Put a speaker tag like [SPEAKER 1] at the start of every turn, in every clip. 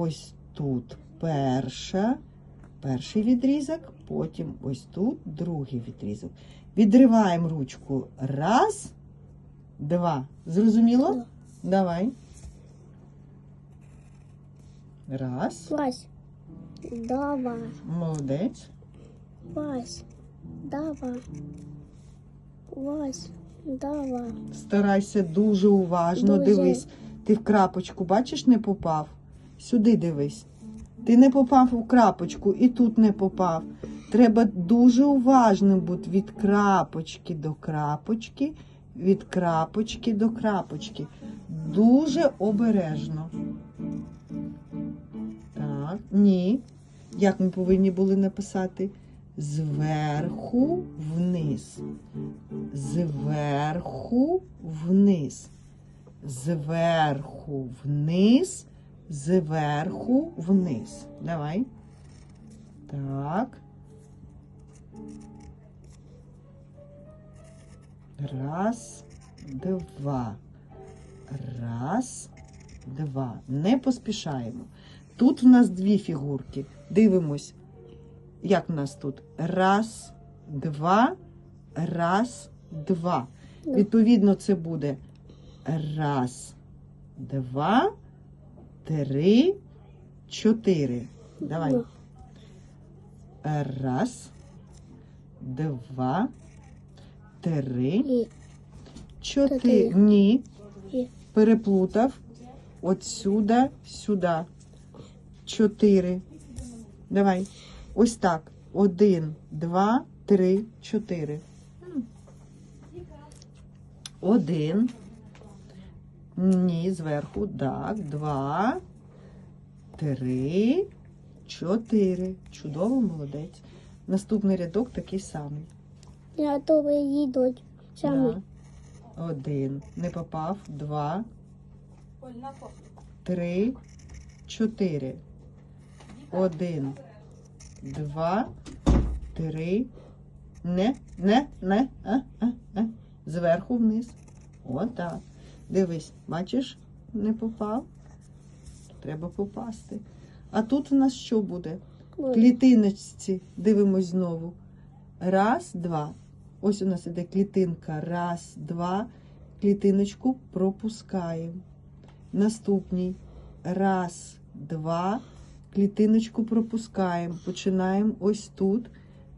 [SPEAKER 1] Ось тут перша, перший відрізок, потім ось тут другий відрізок. Відриваємо ручку. Раз, два. Зрозуміло?
[SPEAKER 2] Да.
[SPEAKER 1] Давай. Раз.
[SPEAKER 2] Вась. Давай.
[SPEAKER 1] Молодець.
[SPEAKER 2] Вась. Давай. Вась. Давай.
[SPEAKER 1] Старайся дуже уважно.
[SPEAKER 2] Дуже.
[SPEAKER 1] Дивись. Ти в крапочку, бачиш, не попав. Сюди дивись. Ти не попав у крапочку і тут не попав. Треба дуже уважним бути від крапочки до крапочки, від крапочки до крапочки. Дуже обережно. Так, ні. Як ми повинні були написати? Зверху вниз. Зверху вниз. Зверху вниз. Зверху вниз. Давай. Так. Раз, два. Раз, два. Не поспішаємо. Тут в нас дві фігурки. Дивимось. Як в нас тут? Раз, два, раз, два. Відповідно, це буде раз, два, три, чотири. Давай. Раз, два, три, чотири. Ні. Переплутав. От сюди. Чотири. Давай. Ось так. Один, два, три, чотири. Один. Ні, зверху. Так. Два. Три. Чотири. Чудово, молодець. Наступний рядок такий самий.
[SPEAKER 2] Я тобі їдуть. Самі.
[SPEAKER 1] Да. Один. Не попав. Два. Три. Чотири. Один. Два. Три. Не, не, не. А, а, а. Зверху вниз. Отак. Дивись, бачиш, не попав. Треба попасти. А тут у нас що буде? Клітиночці дивимось знову. Раз, два. Ось у нас іде клітинка. Раз, два. Клітиночку пропускаємо. Наступній. Раз, два. Клітиночку пропускаємо. Починаємо ось тут.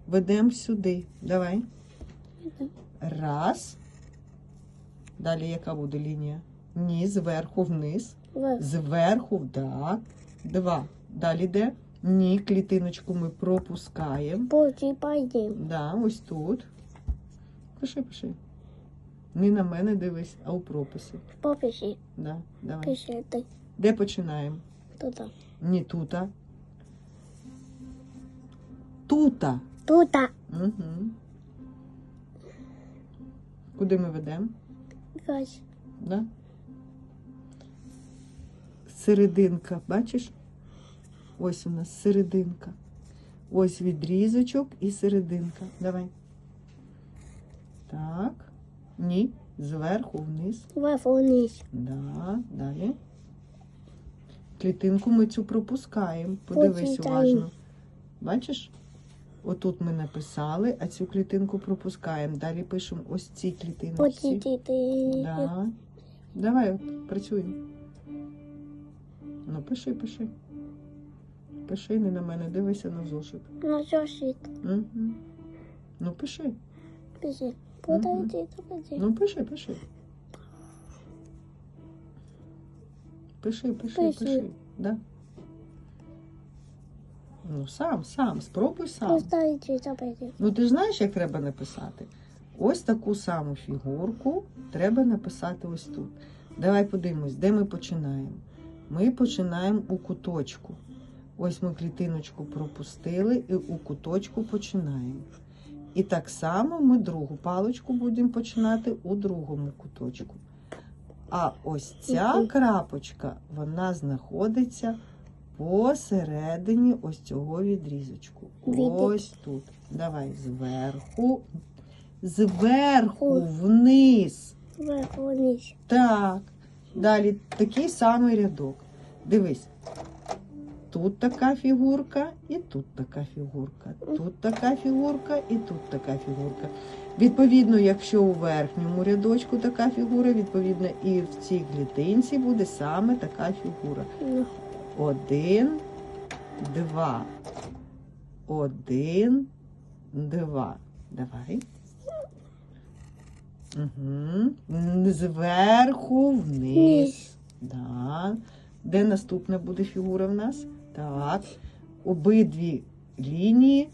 [SPEAKER 1] Ведемо сюди. Давай. Раз. Далі яка буде лінія? Ні, зверху вниз. Зверху, так. Два. Далі де? Ні, клітиночку ми пропускаємо.
[SPEAKER 2] Потім пойдемо.
[SPEAKER 1] Да, ось тут. Пиши, пиши. Не на мене дивись, а у прописі.
[SPEAKER 2] Попиши.
[SPEAKER 1] Да, давай.
[SPEAKER 2] Пиши ти.
[SPEAKER 1] Де починаємо?
[SPEAKER 2] Тута.
[SPEAKER 1] Ні тута. Тута.
[SPEAKER 2] Тута.
[SPEAKER 1] Угу. Куди ми ведемо?
[SPEAKER 2] Вась.
[SPEAKER 1] Да? Серединка, бачиш? Ось у нас серединка. Ось відрізочок і серединка. Давай. Так. Ні. Зверху вниз.
[SPEAKER 2] Весь вниз.
[SPEAKER 1] Да. Далі. Клітинку ми цю пропускаємо. Подивись уважно. Бачиш? Отут ми написали, а цю клітинку пропускаємо. Далі пишемо ось ці клітиночці.
[SPEAKER 2] Потім ти. ти.
[SPEAKER 1] Да. Давай, працюємо. Ну, пиши, пиши. Пиши, не на мене, дивися на зошит.
[SPEAKER 2] На зошит.
[SPEAKER 1] Угу. Ну, пиши.
[SPEAKER 2] Пиши. Подойди, подойди.
[SPEAKER 1] Ну, пиши, пиши. Пиши, пиши,
[SPEAKER 2] Пиши.
[SPEAKER 1] пиши. Да. Ну, сам, сам, спробуй сам. Ну, ти ж знаєш, як треба написати? Ось таку саму фігурку треба написати ось тут. Давай подивимось, де ми починаємо. Ми починаємо у куточку. Ось ми клітиночку пропустили і у куточку починаємо. І так само ми другу паличку будемо починати у другому куточку. А ось ця крапочка, вона знаходиться посередині ось цього відрізочку. Ось тут. Давай зверху. Зверху вниз.
[SPEAKER 2] Весь вниз.
[SPEAKER 1] Так. Далі такий самий рядок. Дивись. тут така фігурка, і тут така фігурка. Тут така фігурка, і тут така фігурка. Відповідно, якщо у верхньому рядочку така фігура, відповідно, і в цій клітинці буде саме така фігура. Один, два. Один, два. Давай. Угу. Зверху. Вниз. Да. Де наступна буде фігура в нас? Так. Обидві лінії.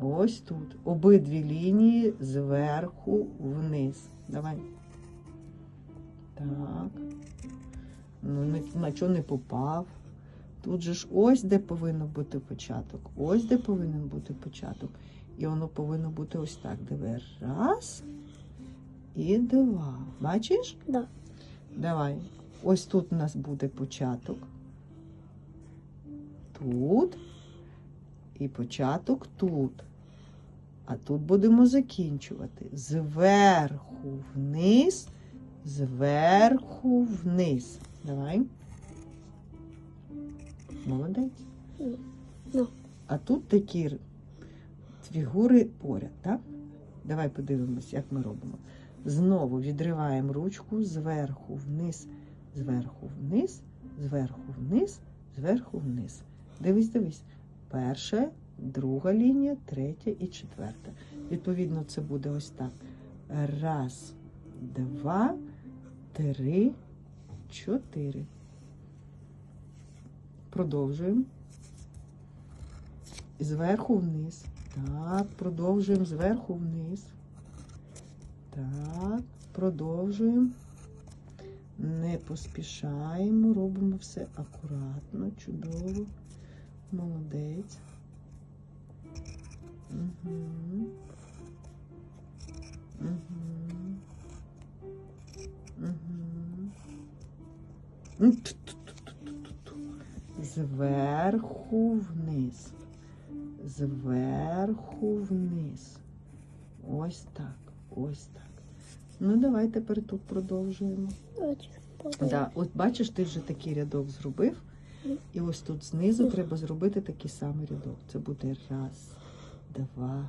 [SPEAKER 1] Ось тут. Обидві лінії зверху вниз. Давай. Так. Ну, на, на чого не попав? Тут же ж ось де повинен бути початок. Ось де повинен бути початок. І воно повинно бути ось так. Диви. Раз і два. Бачиш?
[SPEAKER 2] да.
[SPEAKER 1] Давай. Ось тут у нас буде початок. Тут. І початок тут. А тут будемо закінчувати. Зверху вниз, зверху вниз. Давай. Молодець.
[SPEAKER 2] Ну.
[SPEAKER 1] А тут такі фігури поряд, так? Давай подивимось, як ми робимо. Знову відриваємо ручку зверху вниз, зверху вниз, зверху вниз, зверху вниз. Дивись, дивись. Перша, друга лінія, третя і четверта. Відповідно, це буде ось так. Раз, два, три, чотири. Продовжуємо. Зверху вниз. Так, продовжуємо зверху вниз. Так, продовжуємо. Не поспішаємо, робимо все акуратно, чудово. Молодець. Угу. Угу. Зверху вниз. Зверху вниз. Ось так. Ось так. Ну, давай тепер тут продовжуємо. Да, от бачиш, ти вже такий рядок зробив. І ось тут знизу треба зробити такий самий рядок. Це буде раз, два,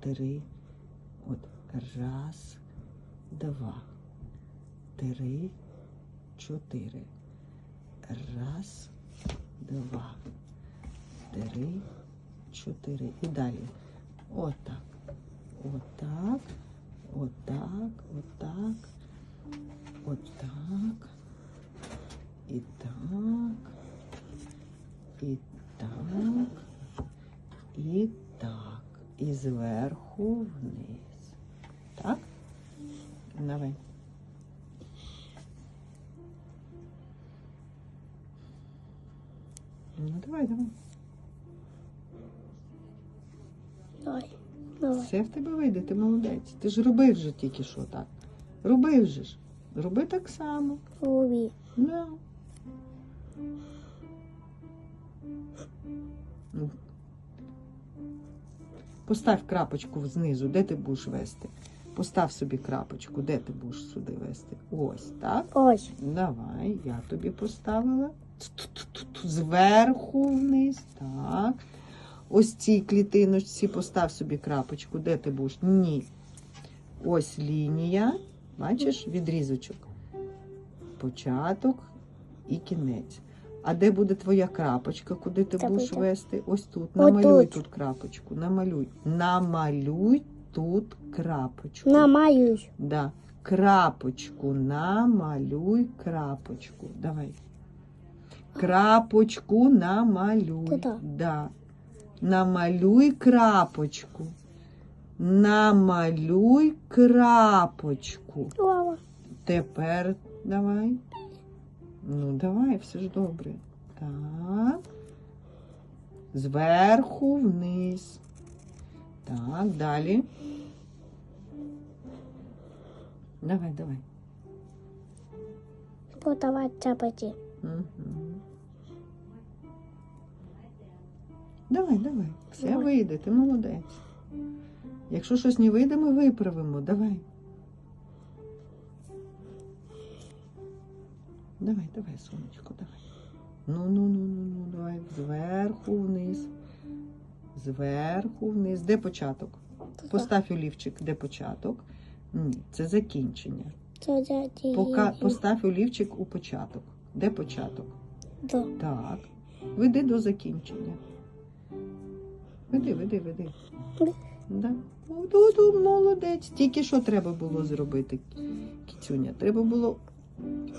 [SPEAKER 1] три. От раз, два, три, чотири. Раз, два, три, чотири. І далі. Отак. Отак. Отак. Отак. Отак. І так. І так. І так. І зверху вниз. Так? Давай. Ну, давай, давай.
[SPEAKER 2] Давай. Давай.
[SPEAKER 1] Все в тебе вийде, ти молодець. Ти ж робив вже тільки що так. Робив же ж. Роби так само.
[SPEAKER 2] Рубі.
[SPEAKER 1] Да. Ну. Постав крапочку знизу, де ти будеш вести. Постав собі крапочку, де ти будеш сюди вести. Ось, так?
[SPEAKER 2] Ось.
[SPEAKER 1] Давай, я тобі поставила. Зверху вниз. Так. Ось цій клітиночці постав собі крапочку. Де ти будеш? Ні. Ось лінія. Бачиш, відрізочок. Початок і кінець. А де буде твоя крапочка, куди ти будеш
[SPEAKER 2] буде.
[SPEAKER 1] вести? Ось тут. Намалюй
[SPEAKER 2] Отут.
[SPEAKER 1] тут крапочку. Намалюй. Намалюй тут крапочку.
[SPEAKER 2] Намаюсь.
[SPEAKER 1] Да. Крапочку намалюй крапочку. Давай. Крапочку намалюй.
[SPEAKER 2] Туди.
[SPEAKER 1] Да. Намалюй крапочку. Намалюй крапочку.
[SPEAKER 2] Мама.
[SPEAKER 1] Тепер давай. Ну, давай, все ж добре. Так. Зверху вниз. Так, далі. Давай, давай.
[SPEAKER 2] Подавай чапаті.
[SPEAKER 1] Угу. Давай, давай. Все
[SPEAKER 2] Давай.
[SPEAKER 1] вийде, ти молодець. Якщо щось не вийде, ми виправимо. Давай. Давай, давай, сонечко, давай. Ну, ну, ну, ну, ну, давай. Зверху вниз. Зверху вниз. Де початок? Постав олівчик, де початок. Ні, це закінчення.
[SPEAKER 2] Це.
[SPEAKER 1] Пока постав олівчик у початок. Де початок?
[SPEAKER 2] Да.
[SPEAKER 1] Так. Веди до закінчення. Веди, веди, веди. Да. О, тут, молодець. Тільки що треба було зробити, кіцюня? Треба було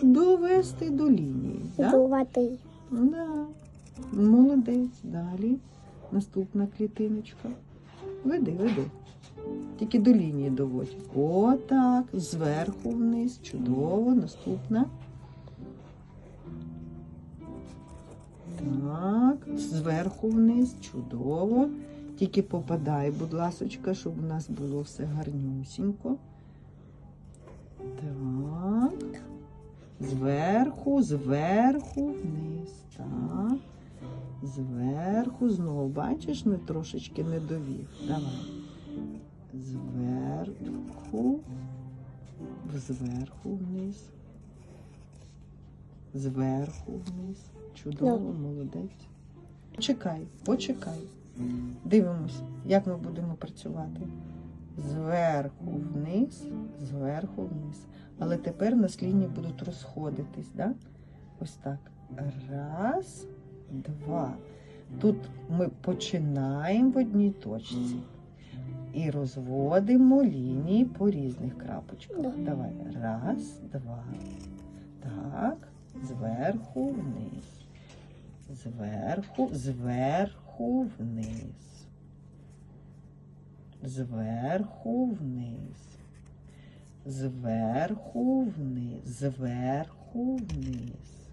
[SPEAKER 1] довести до лінії. Да? Да. Молодець. Далі. Наступна клітиночка. Веди, веди. Тільки до лінії доводь. Отак. Зверху вниз. Чудово. Наступна. Так. Зверху вниз. Чудово. Тільки попадай, будь ласочка, щоб у нас було все гарнюсінько. Так. Зверху, зверху, вниз. Так. Зверху, знову, бачиш, не трошечки не довів. Давай. Зверху, зверху вниз. Зверху вниз. Чудово, молодець. Почекай, почекай. Дивимось, як ми будемо працювати. Зверху вниз, зверху вниз. Але тепер нас лінії будуть розходитись, да? Ось так. Раз, два. Тут ми починаємо в одній точці і розводимо лінії по різних крапочках.
[SPEAKER 2] Да.
[SPEAKER 1] Давай. Раз, два. Так. Зверху вниз. Зверху, зверху вниз. Зверху вниз. Зверху вниз. Зверху вниз.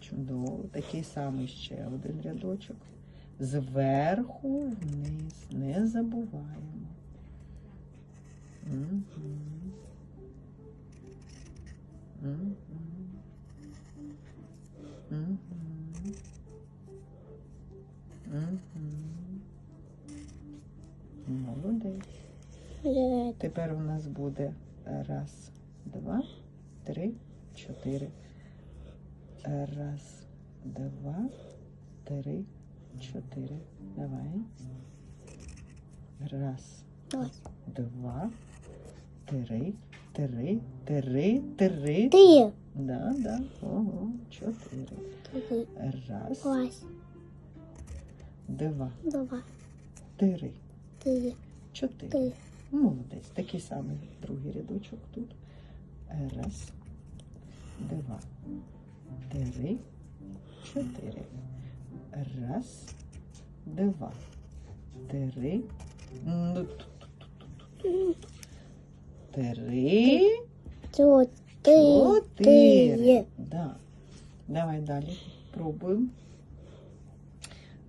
[SPEAKER 1] Чудово. Такий самий ще один рядочок. Зверху вниз. Не забуваємо. Мгм. Молодець. Тепер у нас буде раз, два, три, чотири. Раз, два, три, чотири. Давай. Раз, два, три, три, три, три.
[SPEAKER 2] Ти.
[SPEAKER 1] Да, да. Ого, чотири.
[SPEAKER 2] Ти.
[SPEAKER 1] Раз, два,
[SPEAKER 2] Два.
[SPEAKER 1] три,
[SPEAKER 2] Ти.
[SPEAKER 1] чотири.
[SPEAKER 2] Ти.
[SPEAKER 1] Молодець. Такий самий другий рядочок тут. Раз, два, три, чотири. Раз, два, три. Ну, ту-ту-ту-ту-ту. Три,
[SPEAKER 2] Чотири.
[SPEAKER 1] Да. Давай далі. Пробуємо.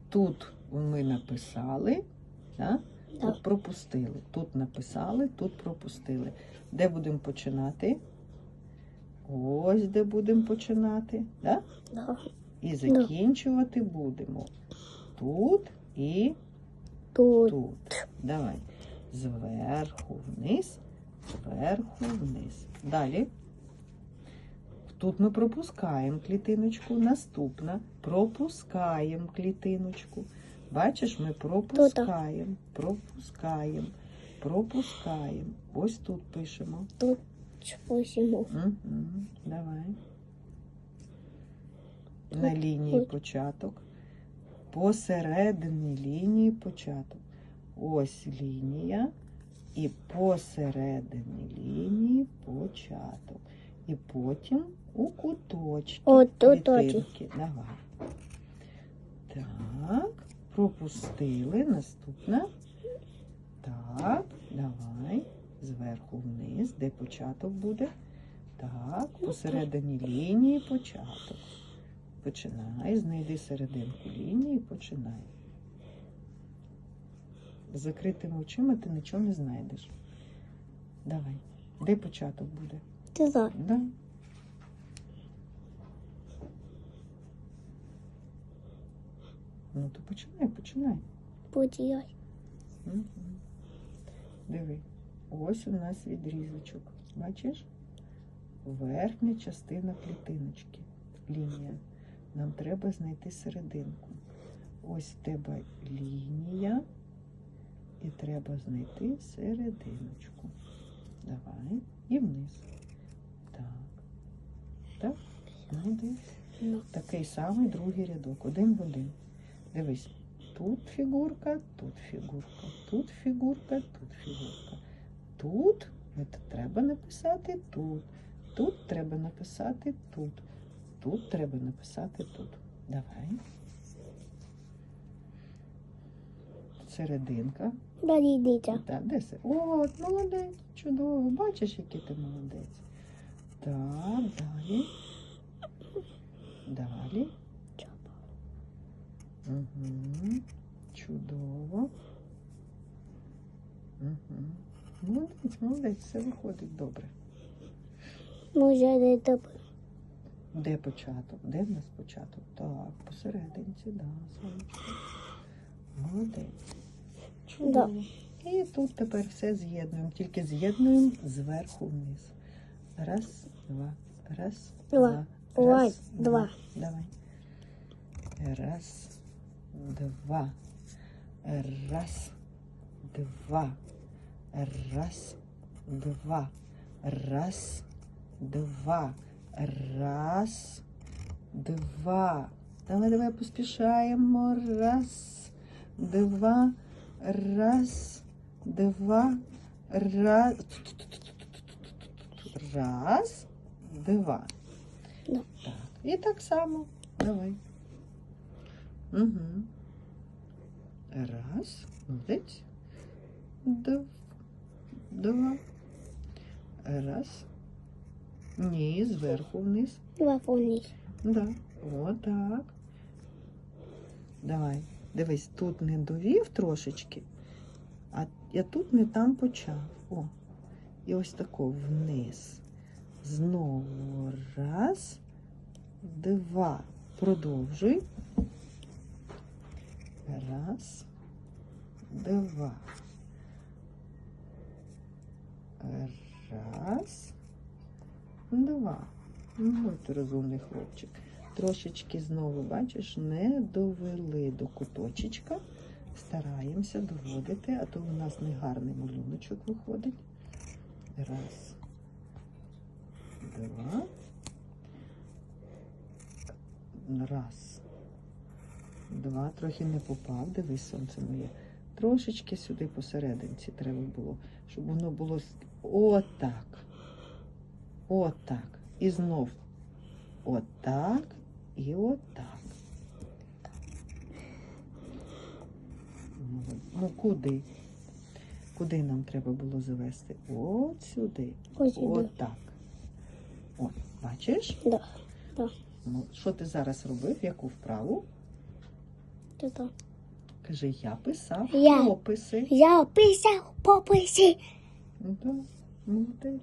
[SPEAKER 1] Тут ми написали, да?
[SPEAKER 2] Так.
[SPEAKER 1] От пропустили. Тут написали, тут пропустили. Де будемо починати? Ось де будемо починати. Да?
[SPEAKER 2] Да.
[SPEAKER 1] І закінчувати будемо. Тут і
[SPEAKER 2] Тут.
[SPEAKER 1] тут. Давай. Зверху вниз, зверху вниз. Далі. Тут ми пропускаємо клітиночку. Наступна. Пропускаємо клітиночку. Бачиш, ми пропускаємо, пропускаємо, пропускаємо. Ось тут пишемо.
[SPEAKER 2] Восьму.
[SPEAKER 1] Угу. Давай. На лінії початок. Посередині лінії початок. Ось лінія. І посередині лінії початок. І потім у куточки.
[SPEAKER 2] О, тут
[SPEAKER 1] клітинки. Давай. Так, пропустили. Наступна. Так, давай. Зверху вниз, де початок буде. Так, посередині лінії початок. Починай, знайди серединку лінії і починай. З закритими очима ти нічого не знайдеш. Давай. Де початок буде?
[SPEAKER 2] Ти за.
[SPEAKER 1] Да. Ну то починай, починай.
[SPEAKER 2] Я.
[SPEAKER 1] Мгм. Диви. Ось у нас відрізочок. Бачиш? Верхня частина клітиночки. Лінія. Нам треба знайти серединку. Ось в тебе лінія. І треба знайти серединочку. Давай. І вниз. Так. Так. Такий самий другий рядок. Один в один. Дивись. Тут фігурка, тут фігурка, тут фігурка, тут фігурка. Тут треба написати тут. Тут треба написати тут. Тут треба написати тут. Давай. Серединка.
[SPEAKER 2] Далі.
[SPEAKER 1] Так, де це? О, молодець, чудово. Бачиш, який ти молодець. Так, далі. Далі. Угу. Чудово. Угу. Молодець, молодець, все виходить добре.
[SPEAKER 2] Може не добре.
[SPEAKER 1] Де початок? Де в нас початок? Так, посерединці, да, сонечко. Молодець. Чудово. І тут тепер все з'єднуємо. Тільки з'єднуємо зверху вниз. Раз, два, раз,
[SPEAKER 2] Два.
[SPEAKER 1] два.
[SPEAKER 2] Ой, два.
[SPEAKER 1] Давай. Раз, два. Раз, два. Раз, два. Раз, два. Раз, два. Давай, давай поспішаємо. Раз, два. Раз, два. Раз. Раз, два.
[SPEAKER 2] Да.
[SPEAKER 1] Так. І так само. Давай. Угу. Раз. Молодець. Дв... Два. Раз. Ні, зверху вниз.
[SPEAKER 2] Два вниз.
[SPEAKER 1] Да. Отак. Давай. Дивись, тут не довів трошечки, а я тут не там почав. О. І ось тако вниз. Знову раз, два. Продовжуй. Раз, два. Раз, два. Ну, ти розумний хлопчик. Трошечки знову, бачиш, не довели до куточечка. Стараємося доводити, а то у нас негарний малюночок виходить. Раз, два. Раз. Два. Трохи не попав. Дивись, сонце моє. Трошечки сюди посерединці треба було, щоб воно було отак. Отак. І знов отак і отак. Ну куди? Куди нам треба було завести? От сюди.
[SPEAKER 2] Ось.
[SPEAKER 1] Отак. От, бачиш?
[SPEAKER 2] Да.
[SPEAKER 1] Ну, що ти зараз робив? Яку вправу?
[SPEAKER 2] Тут.
[SPEAKER 1] Кажи, я писав
[SPEAKER 2] Я.
[SPEAKER 1] описи.
[SPEAKER 2] Я писав пописи.
[SPEAKER 1] Ну, так, молодець.